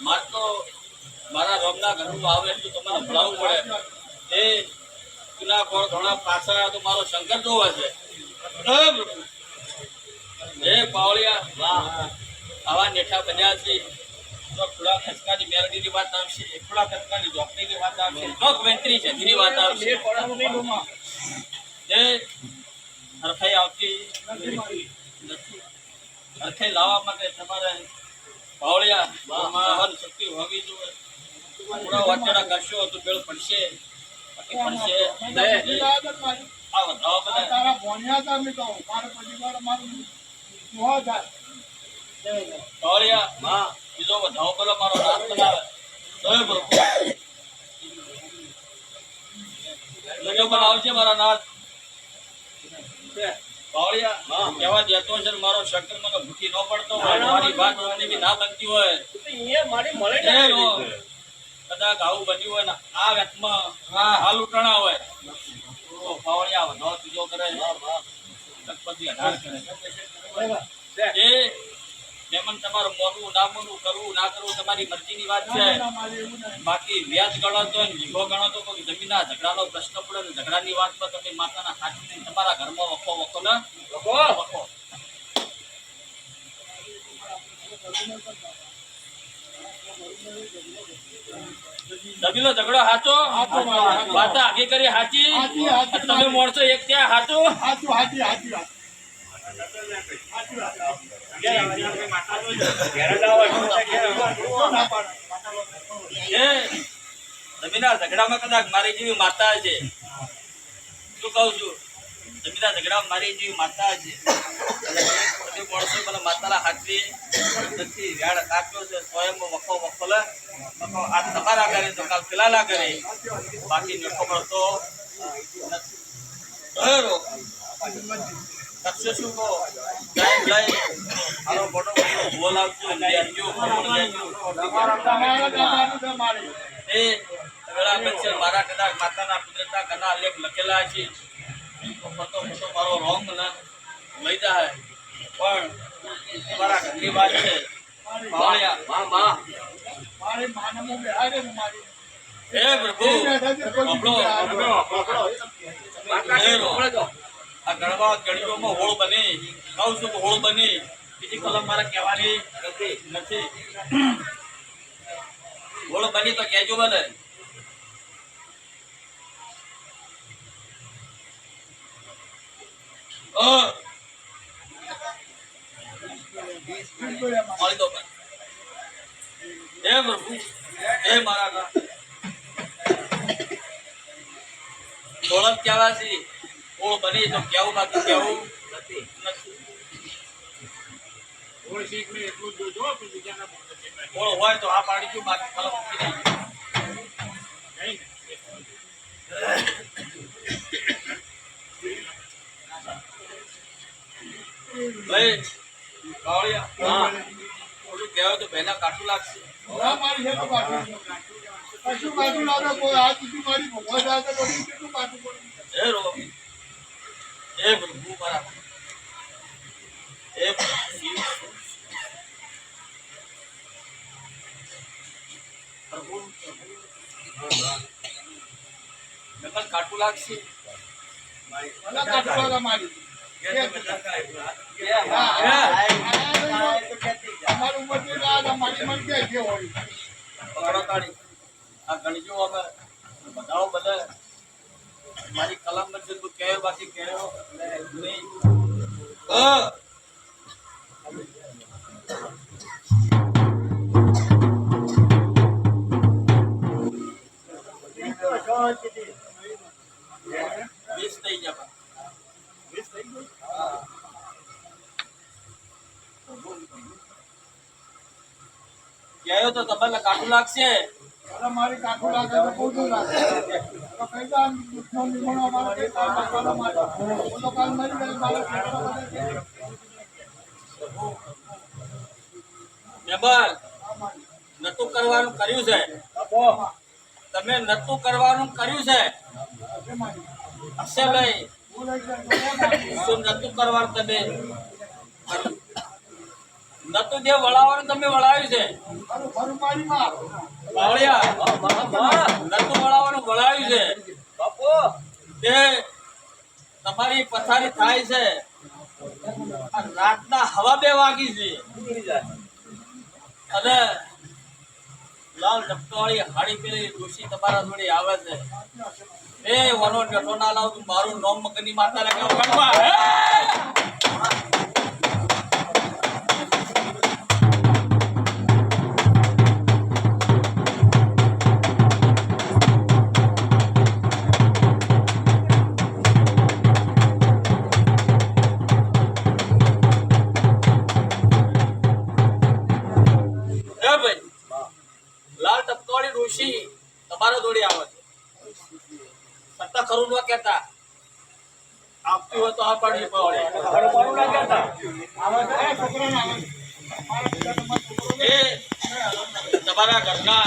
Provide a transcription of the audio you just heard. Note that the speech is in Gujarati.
માર તો મારા રોમના ઘરનું આવે એટલું તમારે ભણાવવું પડે. એ જૂના કોણ ઘણા પાછળ તો મારો શંકર જોવે છે. હે પાવળિયા વાહ આવા નેઠા બન્યા છે. તો થોડા ખસકાની મેરડીની વાત આવશે થોડા ખસકાની ઝોપડીની વાત આવશે ચોક છે વાત આવશે. આવતી. હરખાઈ લાવવા માટે તમારે ભાવળિયા મહાન શક્તિ હોવી જોઈએ. થોડા વાચડા કરશો તો પડશે બાકી પડશે બીજો વધાવો પેલો મારો નાશ બનાવે. તોય પ્રભુ. બીજો મારા નાથ. પાવળિયા કહેવા દેતો છે મારો શંકર મને ભૂખી ન પડતો હોય મારી વાત જોવાની બી ના બનતી હોય. એ રો. કદાચ આવું બન્યું હોય ને આ વેતમાં હાલ ઉઠાણા હોય. તો પાવળિયા વધાવો ત્રીજો કરે લખપતિ અઢાર કરે એ મહેમાન તમારું મોનું ના મોનવું કરવું ના કરવું તમારી મરજીની વાત છે. બાકી વ્યાજ ગણો તો ને ગણો તો કોઈ જમીનના ઝઘડાનો પ્રશ્ન પડે ને ઝઘડાની વાતમાં તમે માતાના હાથથી તમારા ઘરમાં વખો વખો ને. વખો. વખો. દબીલો ઝઘડો હાચો? વાત આગી કરી હાચી? હાચી, હાચી. તમે મોણસો એક ત્યાં હાચો? એ જમીનના ઝઘડામાં કદાચ મારી જેવી માતા છે શું કહું છું? જમીનના ઝઘડામાં મારી જેવી માતા છે મને માતાના હાથવી નથી કાપ્યો છે, સ્વયં મખો વખોલે. મખો આ તમારા કરે તો બાકી નખો મળતો શું કહો ટાઈમ લઈ આનો મોટો બોલ આવજો લેજો ખબર લેજો એ વેળા પછી મારા કદાચ માતાના કુદરતના ઘણા લેખ લખેલા છે ફરતો ફરતો મારો રોંગ ને લઈ જાય પણ મારા ઘરની વાત છે પાવળિયા મા મા હે પ્રભુ આપણો હે રો. આ ગણીઓમાં હોળ બને. કહું છું કે હોળ બને. બીજી કલમ મારે કહેવાની નથી હોળ બની તો કહેજો મને. હે પ્રભુ એ મારા નાથ. થોડોક કહેવા હોળ બની તો કેવું બાકી કેવું નથી. નથી હોળ હોય તો આ પાડી ગયું બાકી કલમ મૂકી દઈ ભાઈ કાવળિયા હા. થોડું કહેવાય તો પહેલા કાઠું લાગશે. કશું કાઢું લાગે કોઈ હાથ સુધી મારી ભગવા જાય તો કેટલું કાઢું પડે? હે પ્રભુ બરાબર હે પ્રભુ નકલ કાટું લાગશે ભલે મારી અમારી લાગે મારી મન કે હોય આ ગણજો અમે બધાઓ બધા મારી કલમ છે તું કહેવો બાકી કહેવો નહીં. વીસ થઈ તો તમને કાઠું લાગશે? મારી કાઠું લાગે બહુ લાગે. તો કઈ દા દુશ્મન નિમણો અમારે કઈ કામ કરવાનો મારે બોલો કાલ મરી ગઈ મારે છોકરો બધે છે. મેબલ, નતું કરવાનું કર્યું છે તમે નતું કરવાનું કર્યું છે હશે ભાઈ હું લઈ જાય તો લે મારી. શું નતું કરવાનું તમે નતું જે વળાવવાનું તમે વળાવ્યું છે. બાવળિયા નતું વળાવવાનું વળાવ્યું છે. બાપુ તે તમારી પથારી થાય છે. રાતના હવા બે વાગી છે. અને લાલ ટપકાવાળી હાડી પેલી ડોશી તમારા જોડે આવે છે. એ વનો જટો ના લાવ તું મારું નોમ મગની માતા લાગે કહેતા આપતી હોય તો આ પડે છોકરો એ તમારા ઘરના